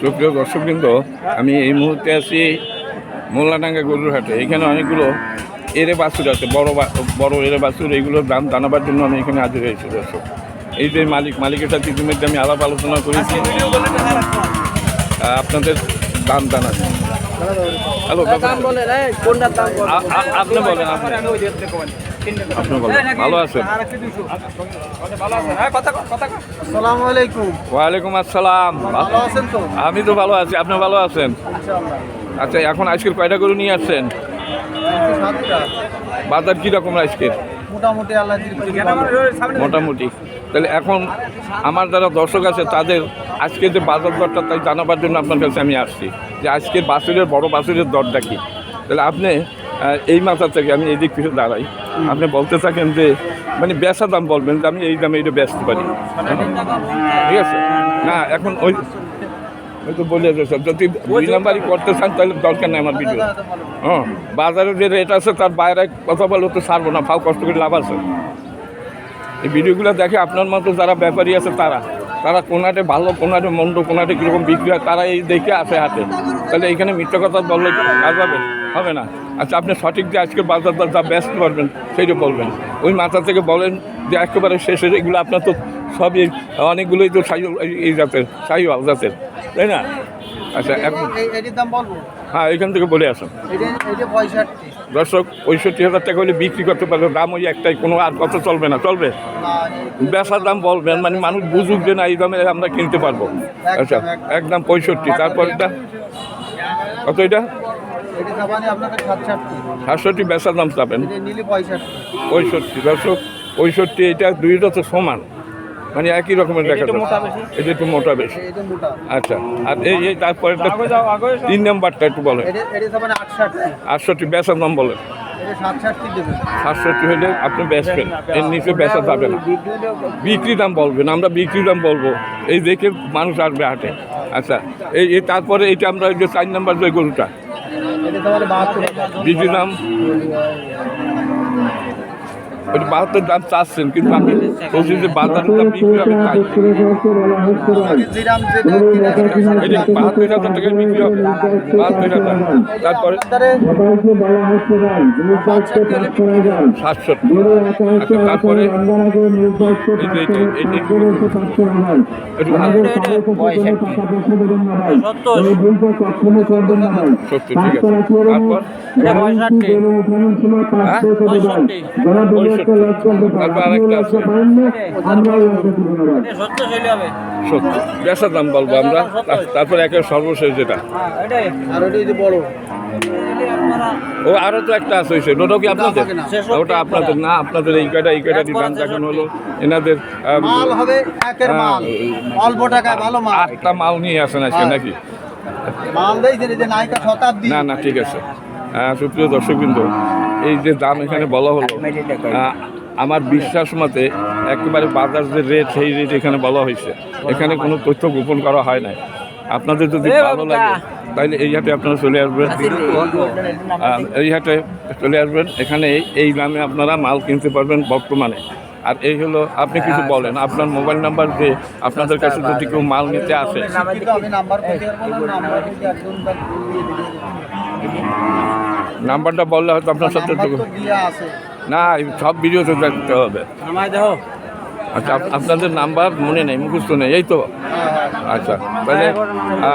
সুপ্রিয় দর্শকবৃন্দ, আমি এই মুহূর্তে আছি মোল্লাডাঙ্গা গরুর হাটে। এখানে অনেকগুলো এরে বাছুর আছে, বড় বড় এরে বাছুর এইগুলোর দাম জানাবার জন্য আমি এখানে হাজির হয়েছি, দর্শক। এই যে মালিক মালিকের সাথে ইতিমধ্যে আমি আলাপ আলোচনা করেছি। আপনাদের দাম জানাচ্ছি। হ্যালো আপনি বলেন আপনি। বলেন ভালো আছেন? ওয়ালাইকুম আসসালাম। ভালো আছেন তো? আমি তো ভালো আছি আপনি ভালো আছেন? আচ্ছা এখন আজকের কয়টা গরু নিয়ে আসছেন? বাজার কীরকম আজকের মোটামুটি মোটামুটি। তাহলে এখন আমার যারা দর্শক আছে, তাদের আজকে যে বাজার দরটা, তাই জানাবার জন্য আপনার কাছে আমি আসছি যে আজকের বাছুরের বড় বাছুরের দরটা কি? তাহলে আপনি এই মাথা থেকে আমি এই দিক থেকে দাঁড়াই। আপনি বলতে থাকেন যে মানে বেচা দাম বলবেন যে আমি এই দামে এটা বেচতে পারি। ঠিক আছে? না, এখন ওই ওই তো বলে দিয়েছে যদি দুই নাম্বারই করতে চান, তাহলে দরকার নেই আমার ভিডিও। হ্যাঁ বাজারে যে রেট আছে, তার বাইরে কথা বলে তো সারবো না ফাও কষ্ট করে লাভ আছে। এই ভিডিওগুলো দেখে আপনার মতো যারা ব্যাপারী আছে তারা তারা কোনাটে ভালো, কোনাটে মন্দ, কোনাটে কীরকম বিক্রি হয় তারা এই দেখে আসে হাতে। তাহলে এখানে মিথ্যা কথা বললে কাজ হবে? হবে না। আচ্ছা আপনি সঠিক যে আজকে বাজার দর যা ব্যস্ত পারবেন সেইটা বলবেন। ওই মাথা থেকে বলেন যে একেবারে শেষের এগুলো আপনার তো সবই, অনেকগুলোই তো সাই এই জাতের, সাইওয়াল জাতের। তাই না? আচ্ছা দাম বলব হ্যাঁ এখান থেকে বলে আসুন। দর্শক পঁয়ষট্টি হাজার টাকা হলে বিক্রি করতে পারবে দাম ওই একটাই কোনো আর কত চলবে না চলবে? না বেচার দাম বলবেন মানে মানুষ বুঝুক যে না এই দামে আমরা কিনতে পারব। আচ্ছা একদম। পঁয়ষট্টি তারপর এটা? কত এটা? খাবানি সাতষট্টি। বেচার দাম চাবেন। পঁয়ষট্টি দর্শক পঁয়ষট্টি এটা দুইটা তো সমান। মানে একই রকমের দেখা এটা একটু মোটা বেশি। আচ্ছা আর এই এই তারপরে তিন নাম্বারটা একটু বলেন। আটষট্টি। বেচার দাম বলেন। সাতষট্টি হলে আপনি বেচবেন। এর নিচে বেচা যাবে না। বিক্রি দাম বলবেন আমরা বিক্রি দাম বলব। এই দেখে মানুষ আসবে হাটে। আচ্ছা এই এই তারপরে এইটা আমরা ওই যে চার নাম্বার যে গরুটা। বিক্রি দাম? ওই বাহাত্তর দাম চাচ্ছেন কিন্তু আমি বলছি যে বাজারের দাম বিক্রি হবে তাই বাহাত্তর হাজার বিক্রি হবে বাহাত্তর হাজার তারপরে বাজারে আচ্ছা তারপরে ঠিক আছে। পঁয়ষট্টি। তারপর আরেকটা আছে। সত্যি বেচার দাম বলব আমরা। তার- তারপর একের সর্বশেষ যেটা। আর ওটা এই যে বড়। ও আরও তো একটা আছে ওইসে ওটাও কি আপনাদের? ওটা আপনাদের না? আপনাদের এই কয়টা এই কয়টা দাম দেখানো হলো? এনাদের মাল হবে একের হ্যাঁ, মাল। অল্প টাকায় ভালো মাল। আটটা মাল নিয়ে আসেন আজকে নাকি? মাল এই যে নায়িকা শতাব্দী। না না ঠিক আছে। আহ, সুপ্রিয় দর্শক বিন্দু এই যে দাম এখানে বলা হলো আমার বিশ্বাস মতে একেবারে বাজার যে রেট সেই রেট এখানে বলা হয়েছে। এখানে কোনো তথ্য গোপন করা হয় নাই। আপনাদের যদি ভালো লাগে তাহলে এই হাটে আপনারা চলে আসবেন। এই হাটে চলে আসবেন। এখানে এই- এই দামে আপনারা মাল কিনতে পারবেন বর্তমানে। আর এই হলো আপনি কিছু বলেন। আপনার মোবাইল নাম্বার দিয়ে আপনাদের কাছে যদি কেউ মাল নিতে আসে। নাম্বারটা বললে হয়তো আপনার সাথে না সব ভিডিও তো দেখতে হবে। আচ্ছা আপনাদের নাম্বার মনে নেই মুখস্থ নেই এই তো? হ্যাঁ হ্যাঁ। আচ্ছা তাহলে আহ,